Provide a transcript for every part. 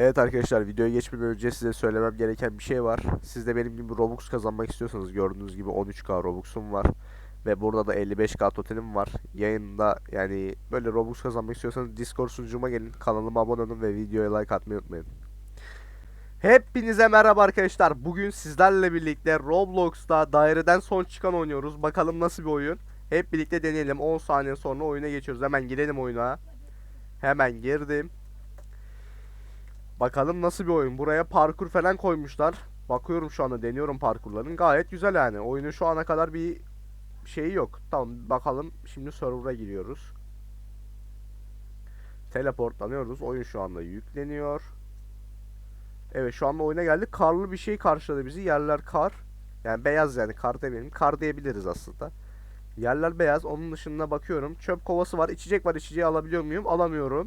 Evet arkadaşlar videoya geçmeden önce size söylemem gereken bir şey var. Siz de benim gibi Robux kazanmak istiyorsanız gördüğünüz gibi 13k Robux'um var. Ve burada da 55k totenim var. Yayında yani böyle Robux kazanmak istiyorsanız Discord sunucuma gelin. Kanalıma abone olun ve videoya like atmayı unutmayın. Hepinize merhaba arkadaşlar. Bugün sizlerle birlikte Roblox'ta daireden son çıkan oynuyoruz. Bakalım nasıl bir oyun. Hep birlikte deneyelim. 10 saniye sonra oyuna geçiyoruz. Hemen girelim oyuna. Hemen girdim. Bakalım nasıl bir oyun. Buraya parkur falan koymuşlar. Bakıyorum şu anda deniyorum parkurların. Gayet güzel yani. Oyunun şu ana kadar bir şeyi yok. Tamam bakalım. Şimdi server'a giriyoruz. Teleportlanıyoruz. Oyun şu anda yükleniyor. Evet şu anda oyuna geldik. Karlı bir şey karşıladı bizi. Yerler kar. Yani beyaz yani kar demeyelim. Kar diyebiliriz aslında. Yerler beyaz. Onun dışında bakıyorum. Çöp kovası var. İçecek var. İçeceği alabiliyor muyum? Alamıyorum.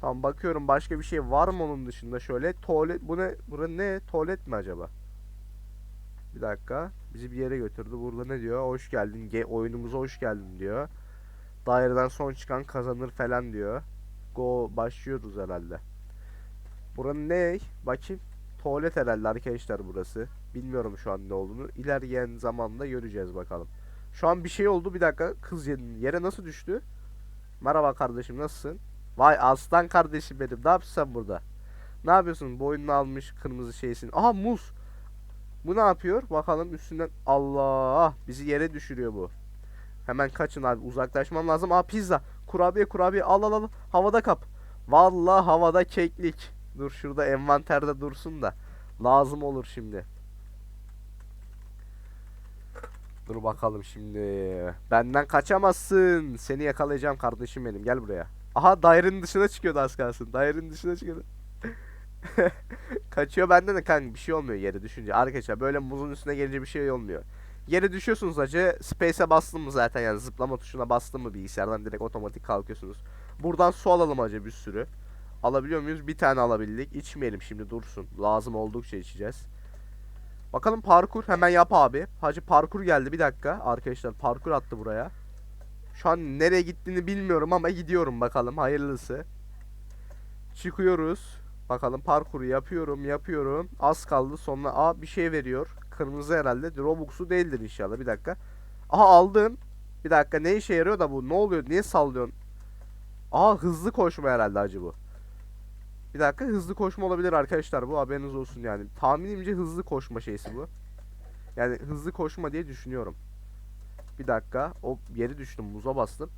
Tamam bakıyorum başka bir şey var mı onun dışında şöyle tuvalet bu ne bura ne tuvalet mi acaba? Bir dakika bizi bir yere götürdü burada ne diyor hoş geldin ge oyunumuza hoş geldin diyor. Daireden son çıkan kazanır falan diyor. Go başlıyoruz herhalde. Buranın ne? Bakayım. Tuvalet herhalde arkadaşlar burası. Bilmiyorum şu an ne olduğunu. İlerleyen zamanda göreceğiz bakalım. Şu an bir şey oldu bir dakika. Kız yere nasıl düştü? Merhaba kardeşim nasılsın? Vay aslan kardeşim benim. Ne yapıyorsun sen burada? Ne yapıyorsun? Boynunu almış kırmızı şeysin. Aha muz. Bu ne yapıyor? Bakalım üstünden. Allah bizi yere düşürüyor bu. Hemen kaçın abi. Uzaklaşmam lazım. Aa pizza. Kurabiye kurabiye. Al al al. Havada kap. Vallahi havada keklik. Dur şurada envanterde dursun da. Lazım olur şimdi. Dur bakalım şimdi. Benden kaçamazsın. Seni yakalayacağım kardeşim benim. Gel buraya. Aha dairenin dışına çıkıyordu az kalsın. Dairenin dışına çıkıyordu. Kaçıyor benden de kanka bir şey olmuyor yere düşünce. Arkadaşlar böyle muzun üstüne gelince bir şey olmuyor. Yere düşüyorsunuz acı. Space'e bastın mı zaten yani zıplama tuşuna bastın mı bilgisayardan direkt otomatik kalkıyorsunuz. Buradan su alalım acı bir sürü. Alabiliyor muyuz? Bir tane alabildik. İçmeyelim şimdi dursun. Lazım oldukça içeceğiz. Bakalım parkur hemen yap abi. Hacı parkur geldi bir dakika. Arkadaşlar parkur attı buraya. Şu an nereye gittiğini bilmiyorum ama gidiyorum bakalım hayırlısı. Çıkıyoruz. Bakalım parkuru yapıyorum yapıyorum. Az kaldı sonra a bir şey veriyor. Kırmızı herhalde. Robux'u değildir inşallah. Bir dakika. Aha aldım. Bir dakika ne işe yarıyor da bu? Ne oluyor? Niye sallıyorsun? Aha hızlı koşma herhalde acı bu. Bir dakika hızlı koşma olabilir arkadaşlar bu haberiniz olsun yani. Tahminimce hızlı koşma şeysi bu. Yani hızlı koşma diye düşünüyorum. Bir dakika. O yeri düştüm. Muza bastım.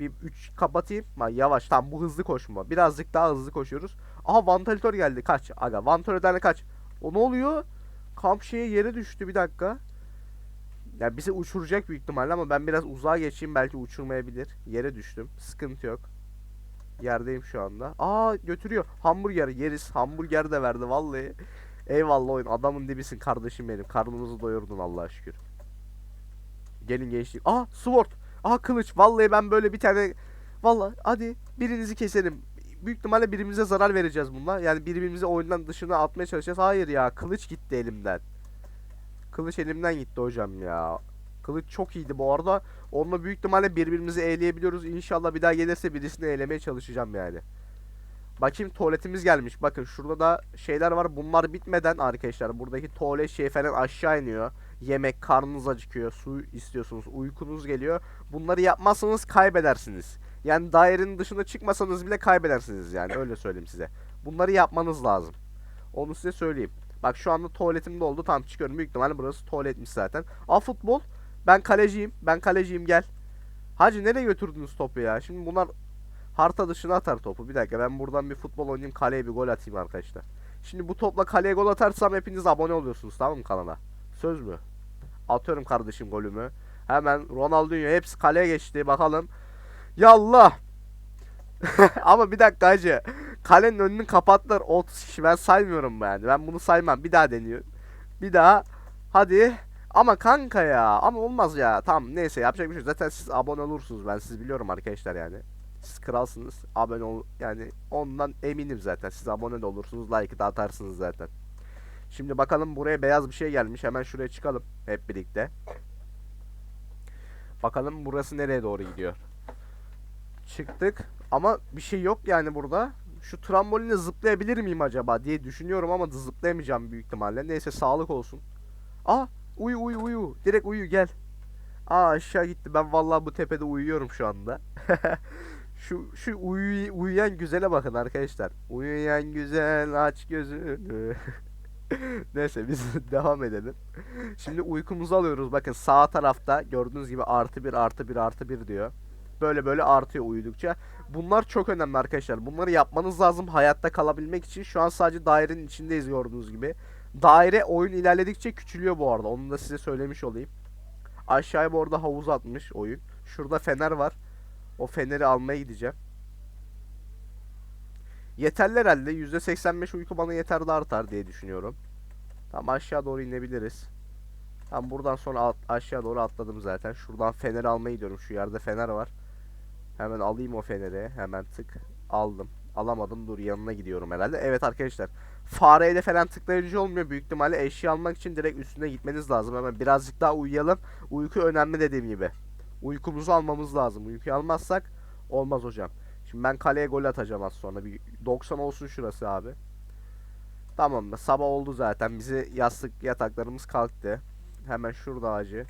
Bir 3 kapatayım. Ha, yavaş. Tamam bu hızlı koşma. Birazcık daha hızlı koşuyoruz. Aha vantilatör geldi. Kaç. Aga vantilatörden kaç. O ne oluyor? Kamp şeye yere düştü. Bir dakika. Ya bizi uçuracak büyük ihtimalle ama ben biraz uzağa geçeyim. Belki uçurmayabilir. Yere düştüm. Sıkıntı yok. Yerdeyim şu anda. Aa götürüyor. Hamburger yeriz. Hamburger de verdi vallahi. Eyvallah oyun. Adamın dibisin kardeşim benim. Karnımızı doyurdun Allah'a şükür. Gelin gençlik. Aa sword. Aa kılıç. Vallahi ben böyle bir tane Vallahi hadi birinizi keselim. Büyük ihtimalle birbirimize zarar vereceğiz bununla. Yani birbirimizi oyundan dışına atmaya çalışacağız. Hayır ya kılıç gitti elimden. Kılıç elimden gitti hocam ya. Kılıç çok iyiydi bu arada. Onunla büyük ihtimalle birbirimizi eğleyebiliyoruz. İnşallah bir daha gelirse birisini eğlemeye çalışacağım yani. Bakayım tuvaletimiz gelmiş. Bakın şurada da şeyler var. Bunlar bitmeden arkadaşlar buradaki tuvalet şey falan aşağı iniyor. Yemek, karnınız acıkıyor, su istiyorsunuz, uykunuz geliyor. Bunları yapmazsanız kaybedersiniz. Yani dairenin dışına çıkmasanız bile kaybedersiniz yani öyle söyleyeyim size. Bunları yapmanız lazım. Onu size söyleyeyim. Bak şu anda tuvaletim doldu. Tam çıkıyorum. Büyük ihtimalle burası tuvaletmiş zaten. Aa futbol. Ben kaleciyim. Ben kaleciyim gel. Hacı nereye götürdünüz topu ya? Şimdi bunlar harita dışına atar topu. Bir dakika ben buradan bir futbol oynayayım. Kaleye bir gol atayım arkadaşlar. Şimdi bu topla kaleye gol atarsam hepiniz abone oluyorsunuz tamam mı kanala? Söz mü? Atıyorum kardeşim golümü. Hemen Ronaldinho hepsi kaleye geçti. Bakalım. Yallah. Ama bir dakika hacı. Kalenin önünü kapattılar 30 kişi. Ben saymıyorum yani. Ben bunu saymam. Bir daha deniyor. Bir daha. Hadi. Ama kanka ya. Ama olmaz ya. Tamam neyse yapacak bir şey. Zaten siz abone olursunuz. Ben sizi biliyorum arkadaşlar yani. Siz kralsınız. Abone ol yani ondan eminim zaten. Siz abone de olursunuz. Like de atarsınız zaten. Şimdi bakalım buraya beyaz bir şey gelmiş. Hemen şuraya çıkalım hep birlikte. Bakalım burası nereye doğru gidiyor. Çıktık ama bir şey yok yani burada. Şu tramboline zıplayabilir miyim acaba diye düşünüyorum ama zıplayamayacağım büyük ihtimalle. Neyse sağlık olsun. Aa uyu uyu uyu. Direkt uyu gel. Aa aşağı gitti. Ben vallahi bu tepede uyuyorum şu anda. şu şu uyu, uyuyan güzele bakın arkadaşlar. Uyuyan güzel aç gözünü. Neyse biz devam edelim. Şimdi uykumuzu alıyoruz. Bakın sağ tarafta gördüğünüz gibi artı bir artı bir artı bir diyor. Böyle böyle artıyor uyudukça. Bunlar çok önemli arkadaşlar. Bunları yapmanız lazım hayatta kalabilmek için. Şu an sadece dairenin içindeyiz gördüğünüz gibi. Daire oyun ilerledikçe küçülüyor bu arada. Onu da size söylemiş olayım. Aşağıya bu arada havuz atmış oyun. Şurada fener var. O feneri almaya gideceğim. Yeterli herhalde. %85 uyku bana yeter de artar diye düşünüyorum. Tamam aşağı doğru inebiliriz. Tamam buradan sonra aşağı doğru atladım zaten. Şuradan feneri almaya gidiyorum. Şu yerde fener var. Hemen alayım o feneri. Hemen tık. Aldım. Alamadım. Dur yanına gidiyorum herhalde. Evet arkadaşlar. Fareyle falan tıklayınca olmuyor. Büyük ihtimalle eşya almak için direkt üstüne gitmeniz lazım. Hemen birazcık daha uyuyalım. Uyku önemli dediğim gibi. Uykumuzu almamız lazım. Uykuyu almazsak olmaz hocam. Şimdi ben kaleye gol atacağım az sonra. Bir 90 olsun şurası abi. Tamam mı? Sabah oldu zaten. Bizi yastık yataklarımız kalktı. Hemen şurada ağacı.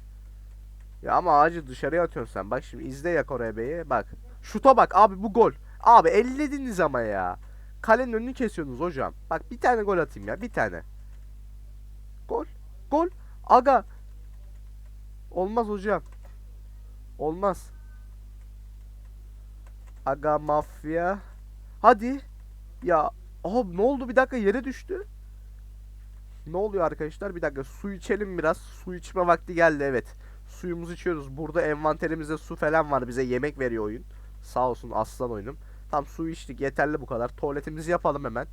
Ya ama ağacı dışarıya atıyorsun sen. Bak şimdi izle ya Korebe'yi. Bak. Şuta bak abi bu gol. Abi ellediniz ama ya. Kalenin önünü kesiyorsunuz hocam. Bak bir tane gol atayım ya. Bir tane. Gol. Gol. Aga. Olmaz hocam. Olmaz. Aga mafya. Hadi. Ya. Aha ne oldu bir dakika yere düştü. Ne oluyor arkadaşlar? Bir dakika su içelim biraz. Su içme vakti geldi evet. Suyumuzu içiyoruz. Burada envanterimizde su falan var. Bize yemek veriyor oyun. Sağ olsun aslan oyunum. Tam su içtik yeterli bu kadar. Tuvaletimizi yapalım hemen.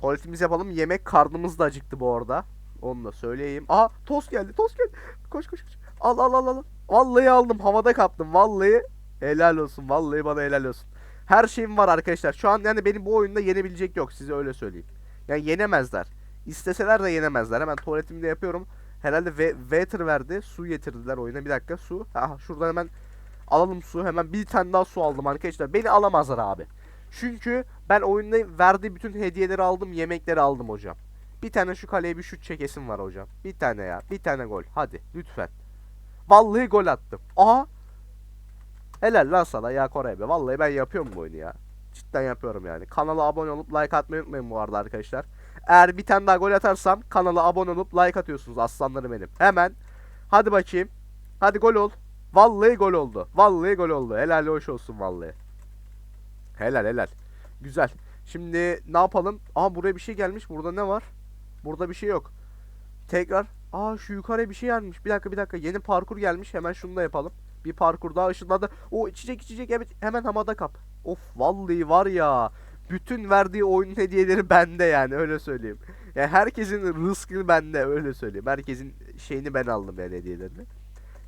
Tuvaletimizi yapalım. Yemek karnımız da acıktı bu arada. Onu da söyleyeyim. Aha tost geldi tost geldi. Koş koş koş. Al al al al. Vallahi aldım havada kaptım. Vallahi helal olsun. Vallahi bana helal olsun. Her şeyim var arkadaşlar. Şu an yani beni bu oyunda yenebilecek yok. Size öyle söyleyeyim. Yani yenemezler. İsteseler de yenemezler. Hemen tuvaletimi de yapıyorum. Herhalde ve water verdi. Su getirdiler oyuna. Bir dakika su. Aha şuradan hemen alalım su. Hemen bir tane daha su aldım arkadaşlar. Beni alamazlar abi. Çünkü ben oyunda verdiği bütün hediyeleri aldım. Yemekleri aldım hocam. Bir tane şu kaleye bir şut çekesim var hocam. Bir tane ya. Bir tane gol. Hadi lütfen. Vallahi gol attım. Aha. Helal lan sana ya Kore be. Vallahi ben yapıyorum bu oyunu ya. Cidden yapıyorum yani. Kanala abone olup like atmayı unutmayın bu arada arkadaşlar. Eğer bir tane daha gol atarsam kanala abone olup like atıyorsunuz aslanlarım benim. Hemen. Hadi bakayım. Hadi gol ol. Vallahi gol oldu. Vallahi gol oldu. Helal hoş olsun vallahi. Helal helal. Güzel. Şimdi ne yapalım? Aa buraya bir şey gelmiş. Burada ne var? Burada bir şey yok. Tekrar. Aa şu yukarıya bir şey gelmiş. Bir dakika bir dakika. Yeni parkur gelmiş. Hemen şunu da yapalım. Bir parkur daha ışınladı. O içecek içecek evet hemen hamada kap. Of vallahi var ya. Bütün verdiği oyun hediyeleri bende yani öyle söyleyeyim. Yani herkesin rızkını bende öyle söyleyeyim. Herkesin şeyini ben aldım yani hediyelerini.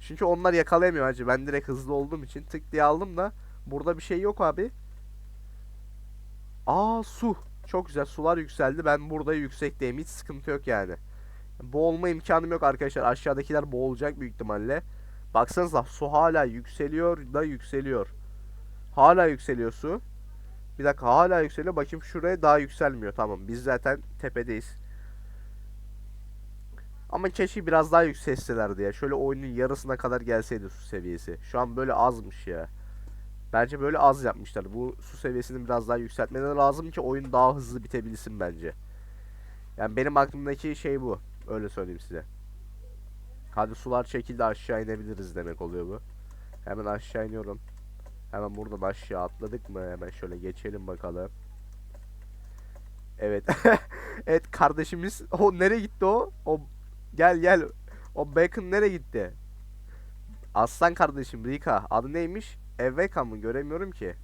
Çünkü onlar yakalayamıyor hacı. Ben direkt hızlı olduğum için tık diye aldım da burada bir şey yok abi. Aa su. Çok güzel sular yükseldi. Ben burada yüksekteyim. Hiç sıkıntı yok yani. Boğulma imkanım yok arkadaşlar. Aşağıdakiler boğulacak büyük ihtimalle. Baksanıza su hala yükseliyor da yükseliyor. Hala yükseliyor su. Bir dakika hala yükseliyor. Bakayım şuraya daha yükselmiyor. Tamam biz zaten tepedeyiz. Ama keşke biraz daha yükselselerdi ya. Şöyle oyunun yarısına kadar gelseydi su seviyesi. Şu an böyle azmış ya. Bence böyle az yapmışlar. Bu su seviyesini biraz daha yükseltmeleri lazım ki oyun daha hızlı bitebilsin bence. Yani benim aklımdaki şey bu. Öyle söyleyeyim size. Hadi sular çekildi aşağı inebiliriz demek oluyor bu. Hemen aşağı iniyorum. Hemen buradan aşağı atladık mı? Hemen şöyle geçelim bakalım. Evet. evet kardeşimiz. O nereye gitti o? O gel gel. O Bacon nereye gitti? Aslan kardeşim Rika. Adı neymiş? Eveka mı? Göremiyorum ki.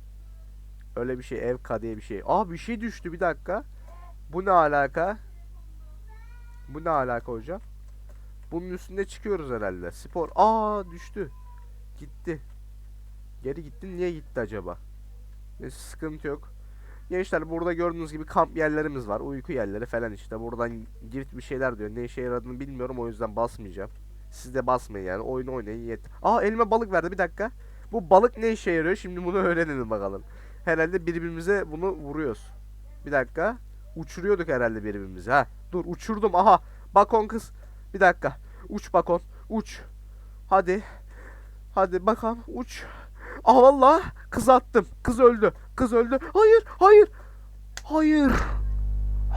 Öyle bir şey. Evka diye bir şey. Aa bir şey düştü bir dakika. Bu ne alaka? Bu ne alaka hocam? Bunun üstünde çıkıyoruz herhalde. Spor. Aa düştü. Gitti. Geri gitti. Niye gitti acaba? Neyse sıkıntı yok. Gençler burada gördüğünüz gibi kamp yerlerimiz var. Uyku yerleri falan işte. Buradan girit bir şeyler diyor. Ne işe yaradığını bilmiyorum o yüzden basmayacağım. Siz de basmayın yani. Oyunu oynayın yet. Aa elime balık verdi bir dakika. Bu balık ne işe yarıyor? Şimdi bunu öğrenelim bakalım. herhalde birbirimize bunu vuruyoruz. Bir dakika. Uçuruyorduk herhalde birbirimizi. Ha. Dur uçurdum. Aha. Bakon kız. Bir dakika. Uç bakon. Uç. Hadi. Hadi bakalım uç. Ah valla kız attım. Kız öldü. Kız öldü. Hayır, hayır. Hayır.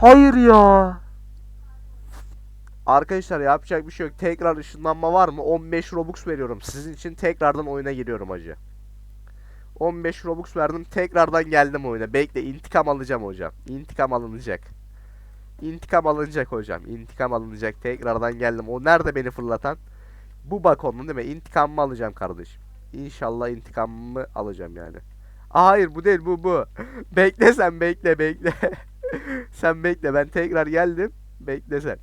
Hayır ya. Arkadaşlar yapacak bir şey yok. Tekrar ışınlanma var mı? 15 Robux veriyorum. Sizin için tekrardan oyuna giriyorum hacı. 15 Robux verdim. Tekrardan geldim oyuna. Bekle intikam alacağım hocam. İntikam alınacak. İntikam alınacak hocam. İntikam alınacak. Tekrardan geldim. O nerede beni fırlatan? Bu bakonlu değil mi? İntikamımı alacağım kardeşim. İnşallah intikamımı alacağım yani. Hayır bu değil bu bu. bekle sen bekle bekle. sen bekle ben tekrar geldim. Bekle sen.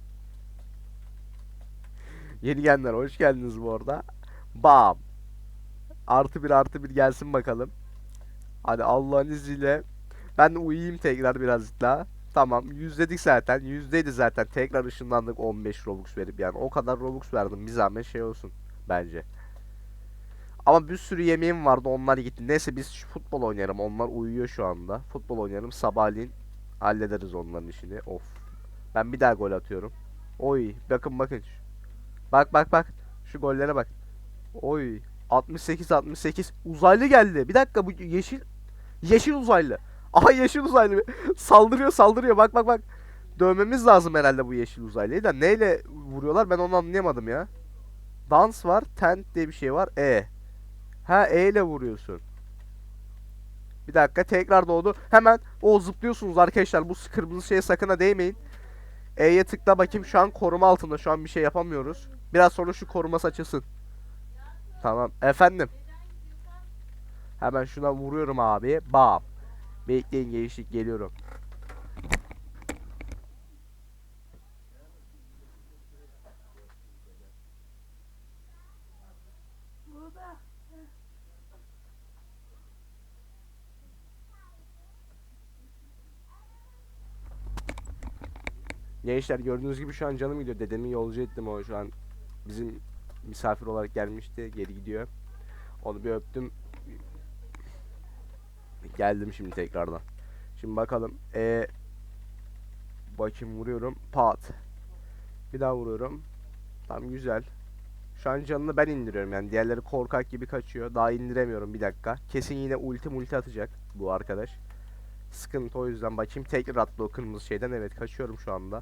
Yeni gelenler hoş geldiniz bu arada. Bam. Artı bir artı bir gelsin bakalım. Hadi Allah'ın izniyle. Ben uyuyayım tekrar birazcık daha. Tamam yüzledik zaten. Yüzdeydi zaten. Tekrar ışınlandık 15 Robux verip yani. O kadar Robux verdim. Bir zahmet şey olsun. Bence. Ama bir sürü yemeğim vardı. Onlar gitti. Neyse biz futbol oynayalım. Onlar uyuyor şu anda. Futbol oynayalım. Sabahleyin hallederiz onların işini. Of. Ben bir daha gol atıyorum. Oy. Bakın bakın. Bak bak bak. Şu gollere bak. Oy. 68 68. Uzaylı geldi. Bir dakika bu yeşil yeşil uzaylı. Aha yeşil uzaylı. Saldırıyor saldırıyor. Bak bak bak. Dövmemiz lazım herhalde bu yeşil uzaylıyı da neyle vuruyorlar ben onu anlayamadım ya. Dans var, tent diye bir şey var. E. Ha E ile vuruyorsun. Bir dakika tekrar doğdu. Hemen o zıplıyorsunuz arkadaşlar. Bu kırmızı şeye sakın ha değmeyin. E'ye tıkla bakayım. Şu an koruma altında. Şu an bir şey yapamıyoruz. Biraz sonra şu koruması açılsın. Tamam. Efendim. Hemen şuna vuruyorum abi. Bam. Bekleyin gençlik geliyorum. Gençler gördüğünüz gibi şu an canım gidiyor. Dedemi yolcu ettim o şu an bizim misafir olarak gelmişti. Geri gidiyor. Onu bir öptüm. Geldim şimdi tekrardan. Şimdi bakalım. E bakayım vuruyorum. Pat. Bir daha vuruyorum. Tam güzel. Şu an canını ben indiriyorum yani. Diğerleri korkak gibi kaçıyor. Daha indiremiyorum bir dakika. Kesin yine ulti multi atacak bu arkadaş. Sıkıntı o yüzden bakayım tekrar attı o kırmızı şeyden. Evet kaçıyorum şu anda.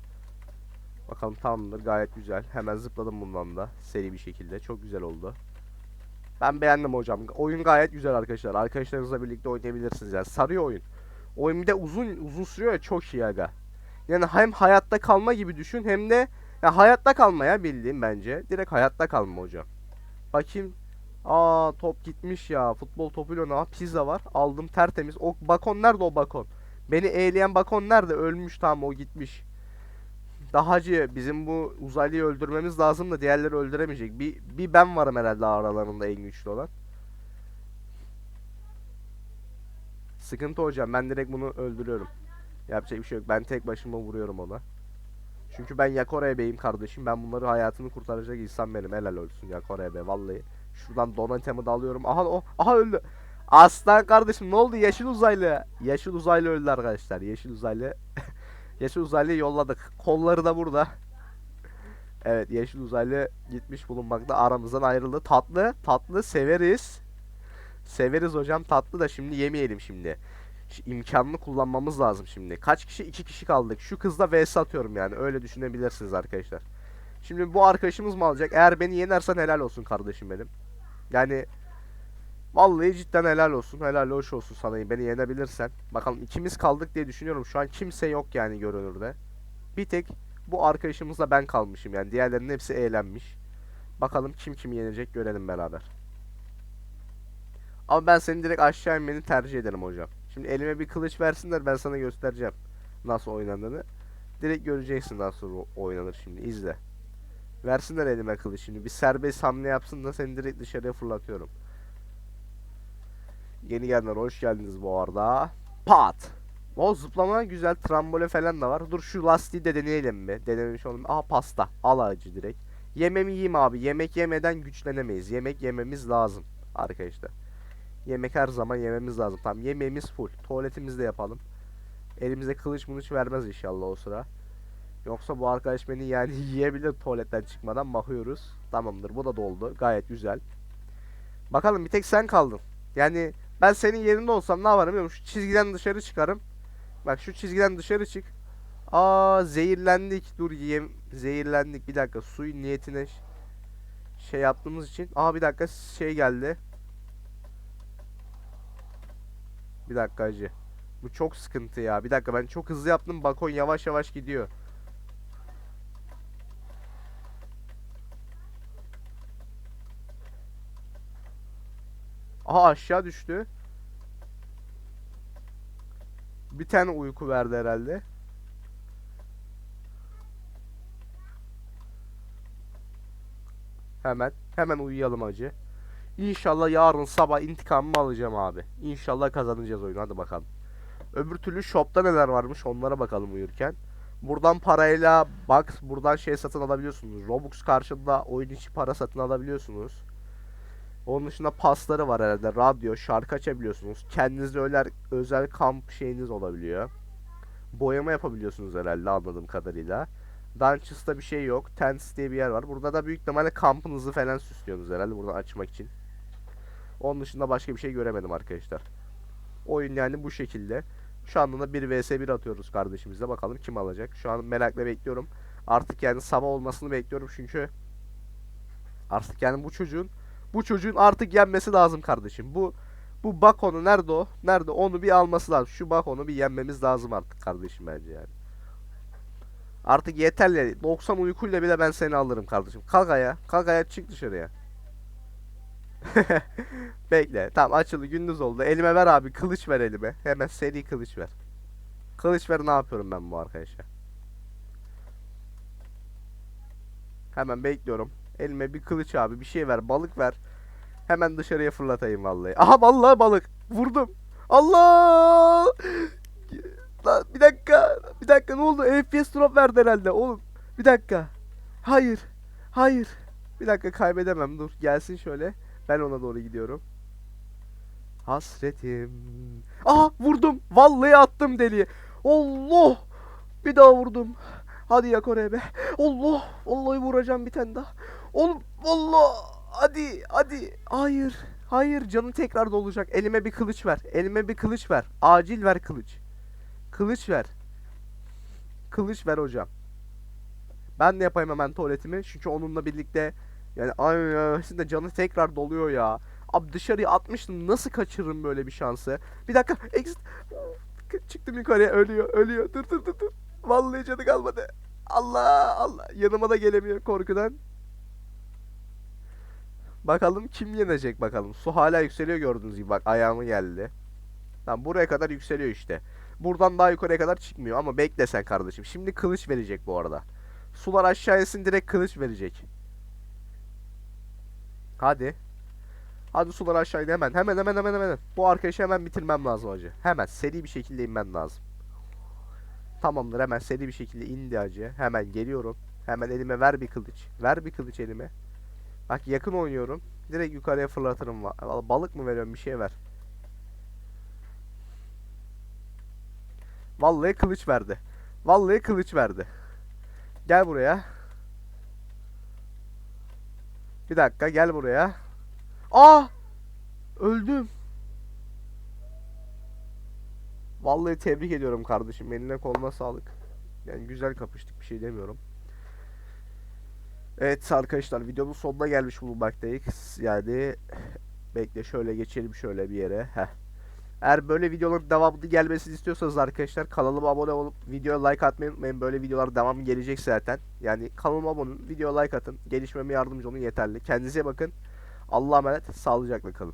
Bakalım tamamdır gayet güzel. Hemen zıpladım bundan da seri bir şekilde. Çok güzel oldu. Ben beğendim hocam. Oyun gayet güzel arkadaşlar. Arkadaşlarınızla birlikte oynayabilirsiniz yani. Sarıyor oyun. Oyun bir de uzun uzun sürüyor ya çok iyi aga. Yani hem hayatta kalma gibi düşün hem de ya hayatta kalma ya bildiğim bence. Direkt hayatta kalma hocam. Bakayım. Aa top gitmiş ya. Futbol topuyla ne? Pizza var. Aldım tertemiz. O bakon nerede o bakon? Beni eğleyen bakon nerede? Ölmüş tamam o gitmiş. Dahacı bizim bu uzaylıyı öldürmemiz lazım da diğerleri öldüremeyecek. Bir, bir ben varım herhalde aralarında en güçlü olan. Sıkıntı hocam ben direkt bunu öldürüyorum. Yapacak bir şey yok. Ben tek başıma vuruyorum ona. Çünkü ben Yakore beyim kardeşim. Ben bunları hayatını kurtaracak insan benim. Helal olsun Yakore be vallahi. Şuradan donatemı da alıyorum. Aha o aha öldü. Aslan kardeşim ne oldu? Yeşil uzaylı. Yeşil uzaylı öldü arkadaşlar. Yeşil uzaylı. Yeşil uzaylıyı yolladık. Kolları da burada. Evet yeşil uzaylı gitmiş bulunmakta. Aramızdan ayrıldı. Tatlı. Tatlı severiz. Severiz hocam tatlı da şimdi yemeyelim şimdi. Ş- imkanını kullanmamız lazım şimdi. Kaç kişi? iki kişi kaldık. Şu kızla vs atıyorum yani. Öyle düşünebilirsiniz arkadaşlar. Şimdi bu arkadaşımız mı alacak? Eğer beni yenersen helal olsun kardeşim benim. Yani Vallahi cidden helal olsun. Helal hoş olsun sana beni yenebilirsen. Bakalım ikimiz kaldık diye düşünüyorum. Şu an kimse yok yani görünürde. Bir tek bu arkadaşımızla ben kalmışım yani. Diğerlerinin hepsi eğlenmiş. Bakalım kim kimi yenecek görelim beraber. Ama ben seni direkt aşağı inmeni tercih ederim hocam. Şimdi elime bir kılıç versinler ben sana göstereceğim. Nasıl oynandığını. Direkt göreceksin nasıl oynanır şimdi. izle. Versinler elime kılıç şimdi. Bir serbest hamle yapsın da seni direkt dışarıya fırlatıyorum. Yeni gelenler hoş geldiniz bu arada. Pat. O zıplama güzel. Trambole falan da var. Dur şu lastiği de deneyelim mi? Denememiş olalım. Aha pasta. Al ağacı direkt. Yememi yiyeyim abi. Yemek yemeden güçlenemeyiz. Yemek yememiz lazım. Arkadaşlar. Yemek her zaman yememiz lazım. Tamam yemeğimiz full. Tuvaletimizi de yapalım. Elimize kılıç mılıç vermez inşallah o sıra. Yoksa bu arkadaş beni yani yiyebilir tuvaletten çıkmadan bakıyoruz. Tamamdır bu da doldu. Gayet güzel. Bakalım bir tek sen kaldın. Yani ben senin yerinde olsam ne yaparım biliyor musun? Şu çizgiden dışarı çıkarım. Bak şu çizgiden dışarı çık. Aa zehirlendik. Dur yiyem. Zehirlendik. Bir dakika suyun niyetine şey yaptığımız için. Aa bir dakika şey geldi. Bir dakika acı. Bu çok sıkıntı ya. Bir dakika ben çok hızlı yaptım. Bakon yavaş yavaş gidiyor. Aha aşağı düştü. Bir tane uyku verdi herhalde. Hemen. Hemen uyuyalım acı. İnşallah yarın sabah intikamımı alacağım abi. İnşallah kazanacağız oyunu. Hadi bakalım. Öbür türlü shop'ta neler varmış onlara bakalım uyurken. Buradan parayla box buradan şey satın alabiliyorsunuz. Robux karşılığında oyun içi para satın alabiliyorsunuz. Onun dışında pasları var herhalde. Radyo, şarkı açabiliyorsunuz. Kendinize özel, özel kamp şeyiniz olabiliyor. Boyama yapabiliyorsunuz herhalde anladığım kadarıyla. Dungeons'ta bir şey yok. Tents diye bir yer var. Burada da büyük ihtimalle kampınızı falan süslüyorsunuz herhalde buradan açmak için. Onun dışında başka bir şey göremedim arkadaşlar. Oyun yani bu şekilde. Şu anda da 1 vs 1 atıyoruz kardeşimizle. Bakalım kim alacak. Şu an merakla bekliyorum. Artık yani sabah olmasını bekliyorum çünkü artık yani bu çocuğun bu çocuğun artık yenmesi lazım kardeşim. Bu bu Bakon'u nerede o? Nerede? Onu bir alması lazım. Şu Bakon'u bir yenmemiz lazım artık kardeşim bence yani. Artık yeterli. 90 uykuyla bile ben seni alırım kardeşim. Kalk ayağa. Kalk ayağa çık dışarıya. Bekle. Tamam açıldı. Gündüz oldu. Elime ver abi. Kılıç ver elime. Hemen seri kılıç ver. Kılıç ver ne yapıyorum ben bu arkadaşa. Hemen bekliyorum. Elime bir kılıç abi. Bir şey ver. Balık ver. Hemen dışarıya fırlatayım vallahi. Aha vallahi balık. Vurdum. Allah! Lan bir dakika. Bir dakika ne oldu? FPS drop verdi herhalde oğlum. Bir dakika. Hayır. Hayır. Bir dakika kaybedemem. Dur gelsin şöyle. Ben ona doğru gidiyorum. Hasretim. Aha vurdum. Vallahi attım deliye. Allah. Bir daha vurdum. Hadi yak oraya be. Allah. Vallahi vuracağım bir tane daha. Oğlum Allah. Hadi hadi. Hayır. Hayır canı tekrar dolacak. Elime bir kılıç ver. Elime bir kılıç ver. Acil ver kılıç. Kılıç ver. Kılıç ver hocam. Ben de yapayım hemen tuvaletimi. Çünkü onunla birlikte yani ay de canı tekrar doluyor ya. Abi dışarıya atmıştım. Nasıl kaçırırım böyle bir şansı? Bir dakika. Exit. Çıktım yukarıya. Ölüyor. Ölüyor. Dur dur dur dur. Vallahi canı kalmadı. Allah Allah. Yanıma da gelemiyor korkudan. Bakalım kim yenecek bakalım. Su hala yükseliyor gördüğünüz gibi. Bak ayağımı geldi. Tamam buraya kadar yükseliyor işte. Buradan daha yukarıya kadar çıkmıyor ama bekle sen kardeşim. Şimdi kılıç verecek bu arada. Sular aşağı insin direkt kılıç verecek. Hadi. Hadi sular aşağı in hemen. Hemen hemen hemen hemen. Bu arkadaşı hemen bitirmem lazım acı. Hemen seri bir şekilde inmem lazım. Tamamdır hemen seri bir şekilde indi acı. Hemen geliyorum. Hemen elime ver bir kılıç. Ver bir kılıç elime. Bak yakın oynuyorum. Direkt yukarıya fırlatırım. Balık mı veriyorum bir şey ver. Vallahi kılıç verdi. Vallahi kılıç verdi. Gel buraya. Bir dakika gel buraya. Aa! Öldüm. Vallahi tebrik ediyorum kardeşim. Eline koluna sağlık. Yani güzel kapıştık bir şey demiyorum. Evet arkadaşlar videonun sonuna gelmiş bulunmaktayız. Yani bekle şöyle geçelim şöyle bir yere. Heh. Eğer böyle videoların devamlı gelmesini istiyorsanız arkadaşlar kanalıma abone olup videoya like atmayı unutmayın. Böyle videolar devamı gelecek zaten. Yani kanalıma abone olun, videoya like atın. Gelişmeme yardımcı olun yeterli. Kendinize bakın. Allah'a emanet. Sağlıcakla kalın.